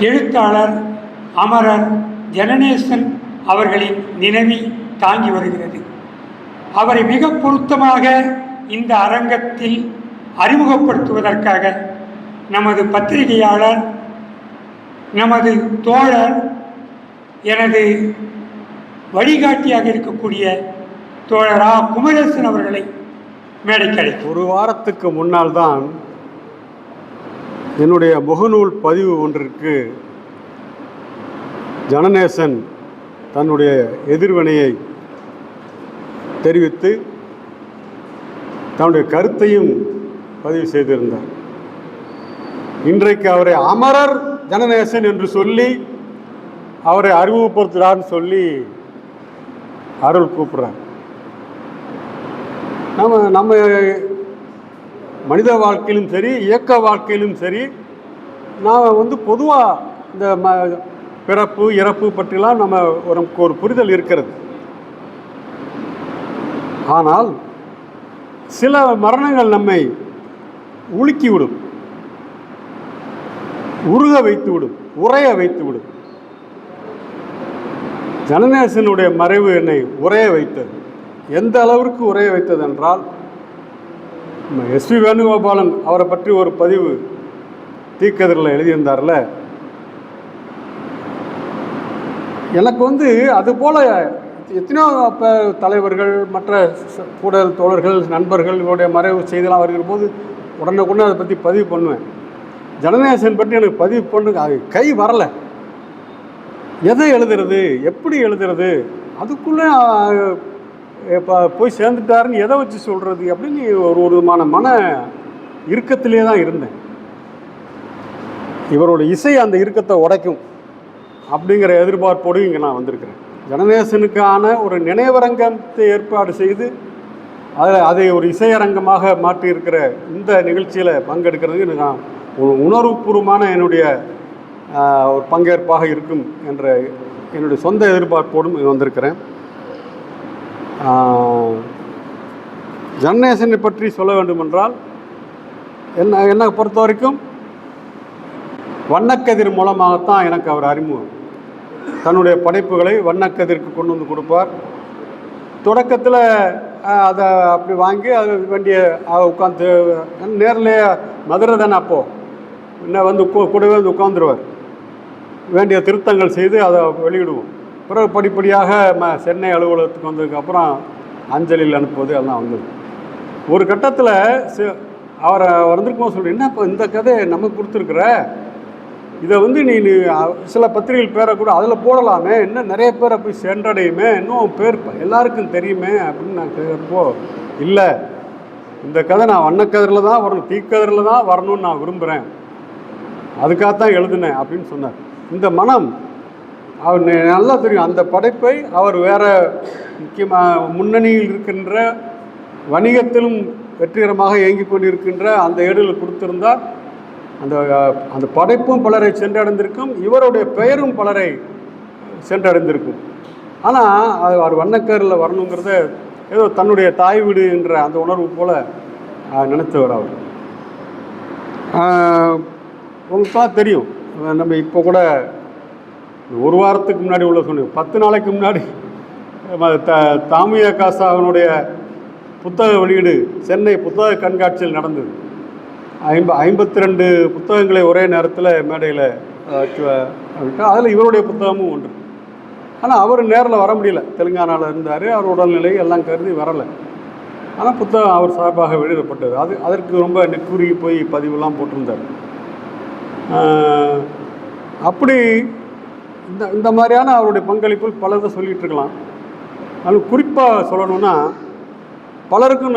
எழுத்தாளர் அமரர் ஜனநேசன் அவர்களின் நினைவி தாங்கி வருகிறது. அவரை மிக பொருத்தமாக இந்த அரங்கத்தில் அறிமுகப்படுத்துவதற்காக நமது பத்திரிகையாளர் நமது தோழர் எனது வழிகாட்டியாக இருக்கக்கூடிய தோழரா குமரேசன் அவர்களை மேடைக்கு ஒரு வாரத்துக்கு முன்னால் தான் என்னுடைய முகநூல் பதிவு ஒன்றிற்கு ஜனநேசன் தன்னுடைய எதிர்வினையை தெரிவித்து தன்னுடைய கருத்தையும் பதிவு செய்திருந்தார். இன்றைக்கு அவரை அமரர் ஜனநேசன் என்று சொல்லி அவரை அறிமுகப்படுத்துகிறார்னு சொல்லி அருள் கூப்பிட்றார். நம்ம நம்ம மனித வாழ்க்கையிலும் சரி இயக்க வாழ்க்கையிலும் சரி நாம் வந்து பொதுவாக இந்த ம பிறப்பு இறப்பு பற்றிலாம் நம்ம ஒரு நமக்கு ஒரு புரிதல் இருக்கிறது. ஆனால் சில மரணங்கள் நம்மை உலுக்கி விடும் உருக வைத்து விடும் உறைய வைத்து விடும் ஜனநேசனுடைய மறைவு என்னை உறைய வைத்தது. எந்த அளவிற்கு உரைய வைத்தது என்றால் எஸ்பி வேணுகோபாலன் அவரை பற்றி ஒரு பதிவு தீக்கதிரில் எழுதியிருந்தார்ல? எனக்கு வந்து அதுபோல் எத்தனையோ அப்போ தலைவர்கள் மற்ற கூட தோழர்கள் நண்பர்கள் இவருடைய மறைவு செய்திலாம் வருகிற போது உடனுக்குடனே அதை பற்றி பதிவு பண்ணுவேன். ஜனநேசன் பற்றி எனக்கு பதிவு பண்ணு அது கை வரலை. எதை எழுதுறது எப்படி எழுதுறது அதுக்குள்ளே இப்போ போய் சேர்ந்துட்டாருன்னு எதை வச்சு சொல்கிறது அப்படின்னு ஒரு ஒரு விதமான மன இறுக்கத்திலே தான் இருந்தேன். இவரோட இசை அந்த இறுக்கத்தை உடைக்கும் அப்படிங்கிற எதிர்பார்ப்போடு இங்கே நான் வந்திருக்கிறேன். ஜனநேசனுக்கான ஒரு நினைவரங்கத்தை ஏற்பாடு செய்து அதை அதை ஒரு இசையரங்கமாக மாற்றியிருக்கிற இந்த நிகழ்ச்சியில் பங்கெடுக்கிறதுக்கு நான் ஒரு உணர்வுபூர்வமான என்னுடைய ஒரு பங்கேற்பாக இருக்கும் என்ற என்னுடைய சொந்த எதிர்பார்ப்போடும் வந்திருக்கிறேன். ஜனநேசனை பற்றி சொல்ல வேண்டுமென்றால் என்ன என்னை பொறுத்த வரைக்கும் வண்ணக்கதிர் மூலமாகத்தான் எனக்கு அவர் அறிமுகம். தன்னுடைய படைப்புகளை வண்ணக்கதிருக்கு கொண்டு வந்து கொடுப்பார். தொடக்கத்தில் அதை அப்படி வாங்கி அது வேண்டிய உட்காந்து நேரில் மதுரை தானே அப்போது என்ன வந்து கூ- கூடவே வந்து உட்காந்துருவார் வேண்டிய திருத்தங்கள் செய்து அதை வெளியிடுவோம். பிறகு படிப்படியாக ம சென்னை அலுவலகத்துக்கு வந்ததுக்கப்புறம் அஞ்சலியில் அனுப்புவது எல்லாம் வந்தது. ஒரு கட்டத்தில் அவரை வந்திருக்கும் சொல்லி என்ன இப்போ இந்த கதையை நமக்கு கொடுத்துருக்குற? இதை வந்து நீ சில பத்திரிகைகள் பேரை கூட அதில் போடலாமே இன்னும் நிறைய பேரை போய் சென்றடையுமே இன்னும் பேர் எல்லாருக்கும் தெரியுமே அப்படின்னு நான் கேட்குறப்போ இல்லை இந்த கதை நான் வண்ணக்கதிரில் தான் வரணும் தீக்கதிரில் தான் வரணும்னு நான் விரும்புகிறேன் அதுக்காகத்தான் எழுதினேன் அப்படின்னு சொன்னார். இந்த மனம் அவர் நல்லா தெரியும். அந்த படைப்பை அவர் வேற முக்கியமாக முன்னணியில் இருக்கின்ற வணிகத்திலும் வெற்றிகரமாக இயங்கிக் கொண்டிருக்கின்ற அந்த ஏடுகள் கொடுத்திருந்தால் அந்த அந்த படைப்பும் பலரை சென்றடைந்திருக்கும் இவருடைய பெயரும் பலரை சென்றடைந்திருக்கும். ஆனால் அது அவர் வண்ணக்கரில் வரணுங்கிறத ஏதோ தன்னுடைய தாய் வீடு என்ற அந்த உணர்வு போல் நினைத்தவர் அவர். ஆஹ், உங்களுக்குலாம் தெரியும். நம்ம இப்போ கூட ஒரு வாரத்துக்கு முன்னாடி உள்ள சொன்னேன். பத்து நாளைக்கு முன்னாடி த தாமிய காசாவினுடைய புத்தக வெளியீடு சென்னை புத்தக கண்காட்சியில் நடந்தது. ஐம்ப ஐம்பத்தி ரெண்டு புத்தகங்களை ஒரே நேரத்தில் மேடையில் அதில் இவருடைய புத்தகமும் ஒன்று. ஆனால் அவர் நேரில் வர முடியல. தெலுங்கானாவில் இருந்தார் அவர் உடல்நிலை எல்லாம் கருதி வரலை. ஆனால் புத்தகம் அவர் சார்பாக வெளியிடப்பட்டது. அது அதற்கு ரொம்ப நெக்குருகி போய் பதிவுலாம் போட்டிருந்தார். அப்படி இந்த இந்த மாதிரியான அவருடைய பங்களிப்புகள் பலதை சொல்லிகிட்டு இருக்கலாம் அது குறிப்பாக சொல்லணும்னா பலருக்கும்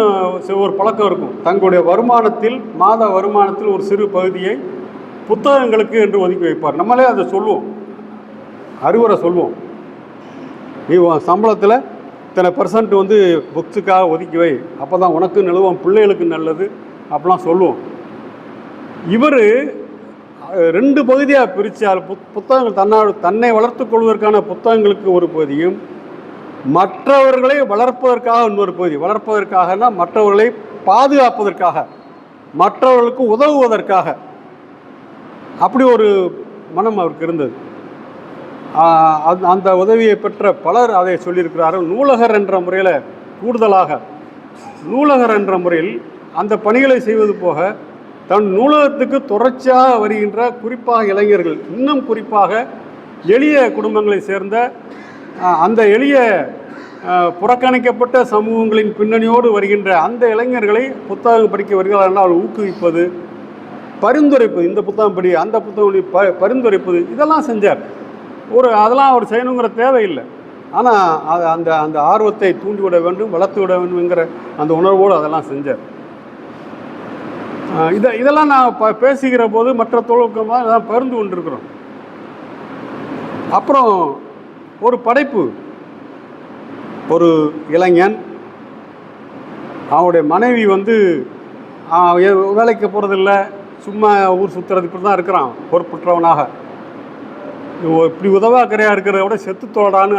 ஒரு பழக்கம் இருக்கும். தங்களுடைய வருமானத்தில் மாத வருமானத்தில் ஒரு சிறு பகுதியை புத்தகங்களுக்கு என்று ஒதுக்கி வைப்பார். நம்மளே அதை சொல்லுவோம். அறிவுரை சொல்லுவோம். நீ சம்பளத்தில் இத்தனை பர்சன்ட் வந்து புக்ஸுக்காக ஒதுக்கி வை. அப்போ தான் உனக்கு நிலவும் பிள்ளைகளுக்கு நல்லது அப்படிலாம் சொல்லுவோம். இவர் ரெண்டு பகுதியாக பிரித்தால் புத் புத்தகங்கள் தன்னோட தன்னை வளர்த்துக் கொள்வதற்கான புத்தகங்களுக்கு ஒரு பகுதியும் மற்றவர்களை வளர்ப்பதற்காக இன்னொரு பகுதி. வளர்ப்பதற்காகனா மற்றவர்களை பாதுகாப்பதற்காக மற்றவர்களுக்கு உதவுவதற்காக. அப்படி ஒரு மனம் அவருக்கு இருந்தது. அந்த- அந்த உதவியை பெற்ற பலர் அதை சொல்லியிருக்கிறார்கள். நூலகர் என்ற முறையில் கூடுதலாக நூலகர் என்ற முறையில் அந்த பணிகளை செய்வது போக தன் நூலகத்துக்கு தொடர்ச்சியாக வருகின்ற குறிப்பாக இளைஞர்கள் இன்னும் குறிப்பாக எளிய குடும்பங்களை சேர்ந்த அந்த எளிய புறக்கணிக்கப்பட்ட சமூகங்களின் பின்னணியோடு வருகின்ற அந்த இளைஞர்களை புத்தகம் படிக்க வருகிறார்கள் என்றால் ஊக்குவிப்பது பரிந்துரைப்பது இந்த புத்தகம் படி அந்த புத்தகம் ப பரிந்துரைப்பது இதெல்லாம் செஞ்சார். ஒரு அதெல்லாம் அவர் செய்யணுங்கிற தேவையில்லை. ஆனால் அது அந்த அந்த ஆர்வத்தை தூண்டிவிட வேண்டும் வளர்த்து விட வேண்டும்ங்கிற அந்த உணர்வோடு அதெல்லாம் செஞ்சார். இதை இதெல்லாம் நான் ப பேசுகிற போது மற்ற தொழில்நுட்பமாக இதெல்லாம் பகிர்ந்து கொண்டிருக்கிறோம். அப்புறம் ஒரு படைப்பு. ஒரு இளைஞன் அவனுடைய மனைவி வந்து வேலைக்கு போகிறதில்ல சும்மா ஊர் சுற்றுறது இப்படி தான் இருக்கிறான் பொறுப்புற்றவனாக. இவன் இப்படி உதவாக்கரையாக இருக்கிறத விட செத்து தோடான்னு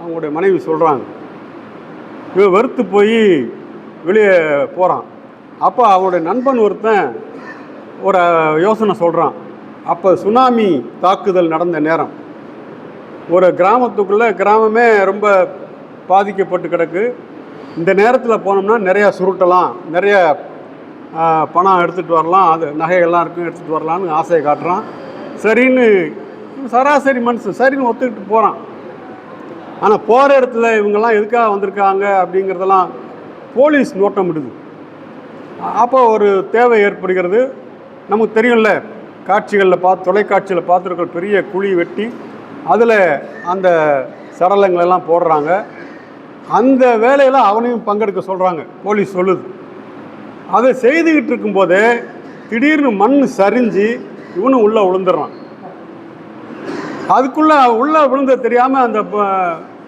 அவங்களுடைய மனைவி சொல்கிறாங்க இவன் வெறுத்து போய் வெளியே போகிறான் அப்போ அவனுடைய நண்பன் ஒருத்தன் ஒரு யோசனை சொல்கிறான் அப்போ சுனாமி தாக்குதல் நடந்த நேரம். ஒரு கிராமத்துக்குள்ளே கிராமமே ரொம்ப பாதிக்கப்பட்டு கிடக்கு. இந்த நேரத்தில் போனோம்னா நிறையா சுருட்டலாம் நிறைய பணம் எடுத்துகிட்டு வரலாம் அது நகைகள்லாம் இருக்கும் எடுத்துகிட்டு வரலான்னு ஆசையை காட்டுறான். சரின்னு சராசரி மனுஷன் சரின்னு ஒத்துக்கிட்டு போகிறான் ஆனால் போகிற இடத்துல இவங்கெல்லாம் எதுக்காக வந்திருக்காங்க அப்படிங்கிறதெல்லாம் போலீஸ் நோட்டம் விடுது அப்போ ஒரு தேவை ஏற்படுகிறது. நமக்கு தெரியும்ல காட்சிகளில் பார்த்து தொலைக்காட்சியில் பார்த்துருக்கிற பெரிய குழி வெட்டி அதில் அந்த சடலங்களெல்லாம் போடுறாங்க. அந்த வேலையில் அவனையும் பங்கெடுக்க சொல்கிறாங்க போலீஸ் சொல்லுது. அதை செய்துக்கிட்டு இருக்கும்போதே திடீர்னு மண் சரிஞ்சு இவனும் உள்ளே விழுந்துடுறான். அதுக்குள்ளே உள்ளே விழுந்த தெரியாமல் அந்த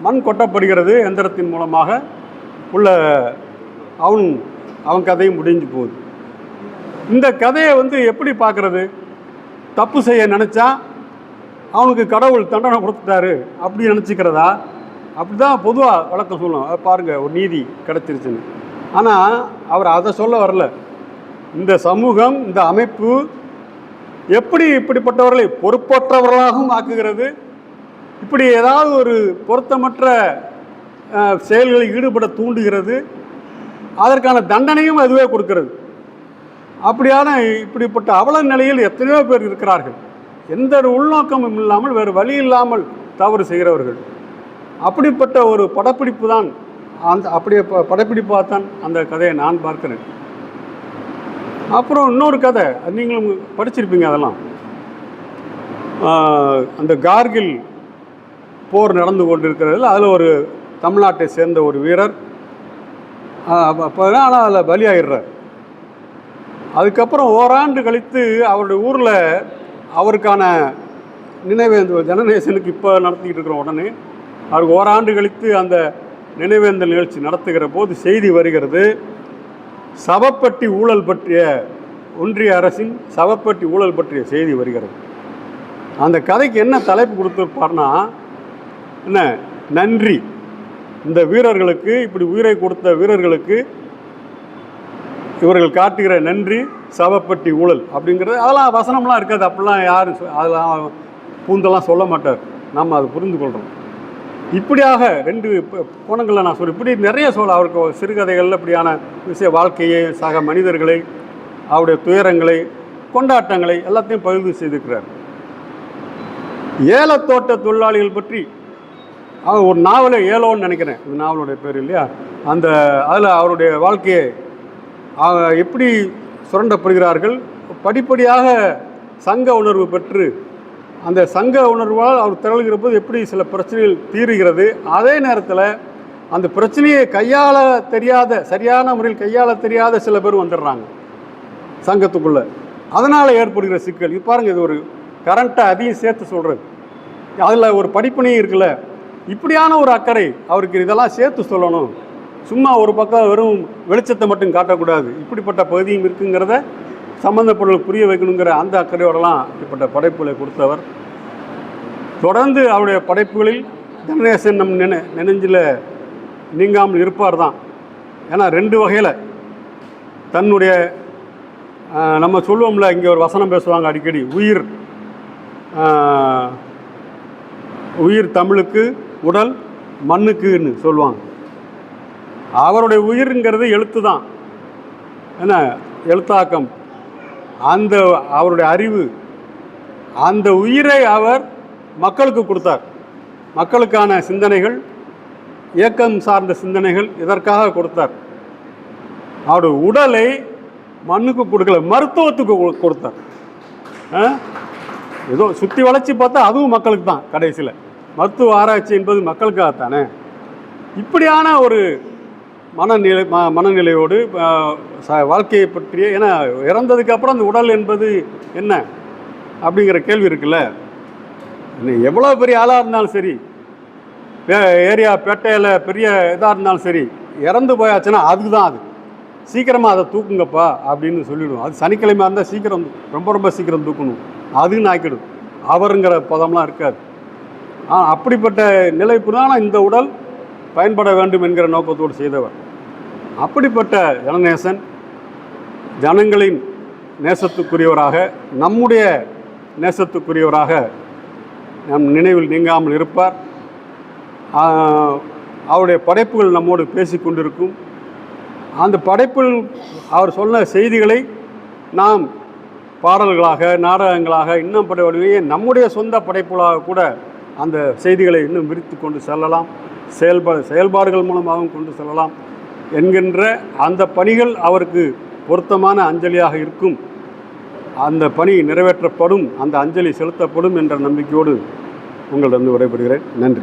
மண் கொட்டப்படுகிறது எந்திரத்தின் மூலமாக. உள்ள அவன் அவன் கதையும் முடிஞ்சு போகுது. இந்த கதையை வந்து எப்படி பார்க்குறது? தப்பு செய்ய நினச்சா அவனுக்கு கடவுள் தண்டனை கொடுத்துட்டாரு அப்படி நினச்சிக்கிறதா? அப்படி தான் பொதுவாக வழக்கம் சொல்லும் பாருங்கள் ஒரு நீதி கிடச்சிருச்சுன்னு. ஆனால் அவர் அதை சொல்ல வரல. இந்த சமூகம் இந்த அமைப்பு எப்படி இப்படிப்பட்டவர்களை பொறுப்பற்றவர்களாகவும் ஆக்குகிறது? இப்படி ஏதாவது ஒரு பொருத்தமற்ற செயல்களில் ஈடுபட தூண்டுகிறது? அதற்கான தண்டனையும் அதுவே கொடுக்கிறது. அப்படியான இப்படிப்பட்ட அவல நிலையில் எத்தனையோ பேர் இருக்கிறார்கள். எந்த ஒரு உள்நோக்கமும் இல்லாமல் வேறு வழி இல்லாமல் தவறு செய்கிறவர்கள். அப்படிப்பட்ட ஒரு படப்பிடிப்பு தான் அந்த அப்படியே ப- படப்பிடிப்பாக தான் அந்த கதையை நான் பார்க்கிறேன். அப்புறம் இன்னொரு கதை நீங்களும் படிச்சிருப்பீங்க அதெல்லாம். அந்த கார்கில் போர் நடந்து கொண்டிருக்கிறதுல அதில் ஒரு தமிழ்நாட்டை சேர்ந்த ஒரு வீரர் அப்போ ஆனால் அதில் பலியாகிடுறார் அதுக்கப்புறம் ஓராண்டு கழித்து அவருடைய ஊரில் அவருக்கான நினைவேந்தல் ஜனநேசனுக்கு இப்போ நடத்திக்கிட்டு இருக்கிற உடனே அவருக்கு ஓராண்டு கழித்து அந்த நினைவேந்தல் நிகழ்ச்சி நடத்துகிற போது செய்தி வருகிறது. சவப்பட்டி ஊழல் பற்றிய ஒன்றிய அரசின் சவப்பட்டி ஊழல் பற்றிய செய்தி வருகிறது. அந்த கதைக்கு என்ன தலைப்பு கொடுத்துருப்பார்னா என்ன நன்றி. இந்த வீரர்களுக்கு இப்படி உயிரை கொடுத்த வீரர்களுக்கு இவர்கள் காட்டுகிற நன்றி சவப்பட்டி ஊழல் அப்படிங்கிறது அதெல்லாம் வசனம்லாம் இருக்காது. அப்படிலாம் யாரும் அதெல்லாம் பூந்தெல்லாம் சொல்ல மாட்டார். நம்ம அதை புரிந்து கொள்கிறோம் இப்படியாக ரெண்டு கோணங்களில் நான் சொல்ல இப்படி நிறைய சொல்ல அவருக்கு சிறுகதைகளில் இப்படியான விஷய வாழ்க்கையை சக மனிதர்களை அவருடைய துயரங்களை கொண்டாட்டங்களை எல்லாத்தையும் பகிர்வு செய்திருக்கிறார். ஏலத்தோட்ட தொழிலாளிகள் பற்றி அவர் ஒரு நாவலை ஏலோன்னு நினைக்கிறேன். இந்த நாவலுடைய பேர் இல்லையா? அந்த அதில் அவருடைய வாழ்க்கையை அவங்க எப்படி சுரண்டப்படுகிறார்கள்? படிப்படியாக சங்க உணர்வு பெற்று அந்த சங்க உணர்வால் அவர் திரளுகிற போது எப்படி சில பிரச்சனைகள் தீருகிறது? அதே நேரத்தில் அந்த பிரச்சனையை கையாள தெரியாத சரியான முறையில் கையாள தெரியாத சில பேர் வந்துடுறாங்க சங்கத்துக்குள்ளே. அதனால் ஏற்படுகிற சிக்கல். இது பாருங்கள் இது ஒரு கரண்ட்டை அதையும் சேர்த்து சொல்கிறது அதில் ஒரு படிப்பினையும் இருக்குல்ல. இப்படியான ஒரு அக்கறை அவருக்கு இதெல்லாம் சேர்த்து சொல்லணும். சும்மா ஒரு பக்கம் வெறும் வெளிச்சத்தை மட்டும் காட்டக்கூடாது. இப்படிப்பட்ட பகுதியும் இருக்குங்கிறத சம்மந்தப்பட்டவர்களுக்கு புரிய வைக்கணுங்கிற அந்த அக்கறையோடலாம் இப்படிப்பட்ட படைப்புகளை கொடுத்தவர். தொடர்ந்து அவருடைய படைப்புகளில் தனநேசன் நம் நினை நினைஞ்சில் நீங்காமல் இருப்பார் தான் ஏன்னா ரெண்டு வகையில். தன்னுடைய நம்ம சொல்லுவோம்ல இங்கே ஒரு வசனம் பேசுவாங்க அடிக்கடி. உயிர் உயிர் தமிழுக்கு உடல் மண்ணுக்குன்னு சொல்லுவாங்க. அவருடைய உயிர்ங்கிறது எழுத்து தான் என்ன? எழுத்தாக்கம். அந்த அவருடைய அறிவு அந்த உயிரை அவர் மக்களுக்கு கொடுத்தார். மக்களுக்கான சிந்தனைகள் இயக்கம் சார்ந்த சிந்தனைகள் இதற்காக கொடுத்தார். அவருடைய உடலை மண்ணுக்கு கொடுக்கல மருத்துவத்துக்கு கொ- கொடுத்தார். ஆ? ஏதோ சுற்றி வளைச்சி பார்த்தா அதுவும் மக்களுக்கு தான் கடைசியில். மருத்துவ ஆராய்ச்சி என்பது மக்களுக்காகத்தானே? இப்படியான ஒரு மனநிலை ம மனநிலையோடு ச- வாழ்க்கையை பற்றிய ஏன்னா இறந்ததுக்கு அப்புறம் அந்த உடல் என்பது என்ன? அப்படிங்கிற கேள்வி இருக்குல்ல? எவ்வளோ பெரிய ஆளாக இருந்தாலும் சரி ஏரியா பேட்டையில் பெரிய இதாக இருந்தாலும் சரி இறந்து போயாச்சுன்னா அதுக்கு தான் அது. சீக்கிரமாக அதை தூக்குங்கப்பா அப்படின்னு சொல்லிவிடும் அது சனிக்கிழமையாக இருந்தால் சீக்கிரம் ரொம்ப ரொம்ப சீக்கிரம் தூக்கணும். அதுன்னு ஆக்கிடும். அவருங்கிற பதம்லாம் இருக்காது. ஆ அப்படிப்பட்ட நிலைப்புதான் இந்த உடல் பயன்பட வேண்டும் என்கிற நோக்கத்தோடு செய்தவர். அப்படிப்பட்ட ஜனநேசன் ஜனங்களின் நேசத்துக்குரியவராக நம்முடைய நேசத்துக்குரியவராக நம் நினைவில் நீங்காமல் இருப்பார். அவருடைய படைப்புகள் நம்மோடு பேசி கொண்டிருக்கும். அந்த படைப்பில் அவர் சொன்ன செய்திகளை நாம் பாடல்களாக நாடகங்களாக இன்னும் பட வடிவையே நம்முடைய சொந்த படைப்புகளாக கூட அந்த செய்திகளை இன்னும் விரித்து கொண்டு செல்லலாம். செயல்பா செயல்பாடுகள் மூலமாகவும் கொண்டு செல்லலாம். என்கின்ற அந்த பணிகள் அவருக்கு பொருத்தமான அஞ்சலியாக இருக்கும். அந்த பணி நிறைவேற்றப்படும் அந்த அஞ்சலி செலுத்தப்படும் என்ற நம்பிக்கையோடு உங்களிடம் விடைபெறுகிறேன். நன்றி.